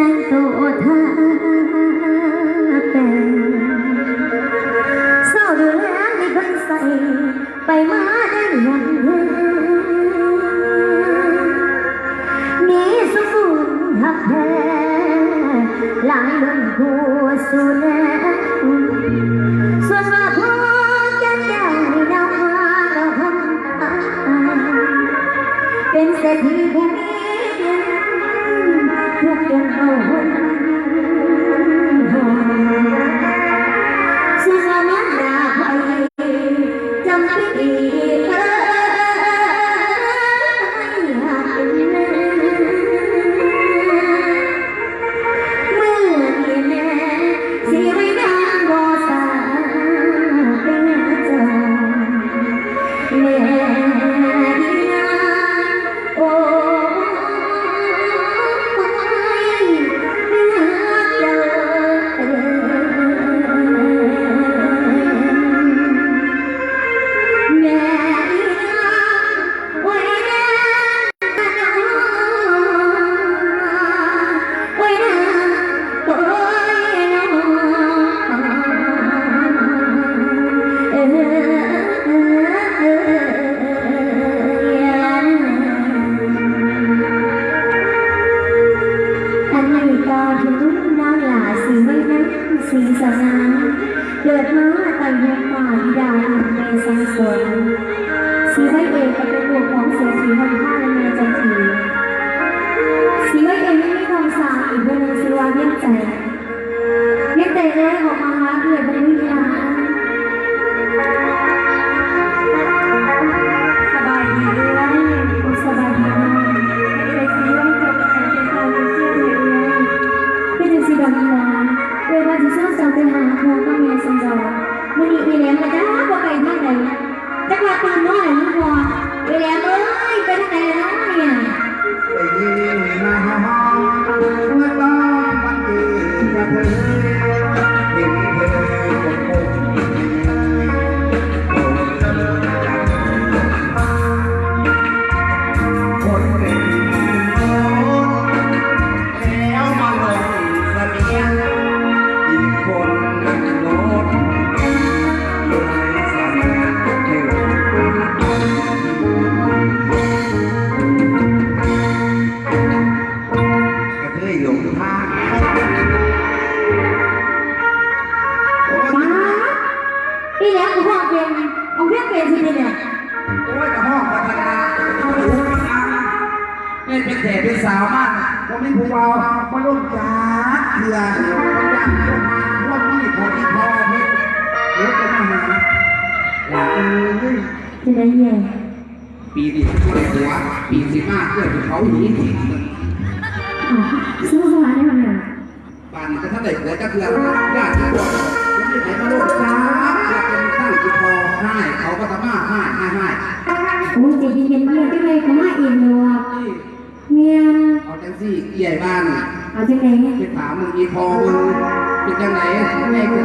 แต่งตัวท่าแต่งเศร้าดูแลมีคนใส่ไปมาได้ยังมีสมุนหักแท้หลายล้นหัวสุแลส่วนว่าพอแก่แก่ในดาวมาเราทำเป็นเศรษฐีผู้มีเงิน ทุก ในตาถึงน้ำหลาสีไม่นั้นสีสนามเกิดมาแต่หัวป่าธิดาอันเมสังสนสีไว้เองก็เป็นลูกของเสียสีหงผ้าและเมจันทีสีไว้เองไม่มีความสาอีกเรื่องสีวาเยี่ยมใจ เนี่เป็นแถบเป็นสาวมากผมมีผู้เบามาลงจ้าเถื่ออยากจะมาพวกนี้พอที่พ่อเพื่อเดี๋ยวจะมาหาหลานเอ้ยจะได้เนี่ยปีนี้ก็เลยหัวปีสิบห้าเพื่อนเขาหนีหนีอ๋อสู้สวรรค์ได้ไหมเนี่ยป่านก็ถ้าได้หัวจะเพื่อนญาติที่บอกผมไม่ได้มาลงจ้าอยากเป็นตั้งที่พอให้เขาก็ทำมาให้ให้ให้โอ้ยใจเย็นๆเมียจังเลยเข เอาจังซี่ใหญ่บ้านเอาจังไหนเนี่ย ไปถามมึงอีพอมึงเป็นจังไหนแม่คื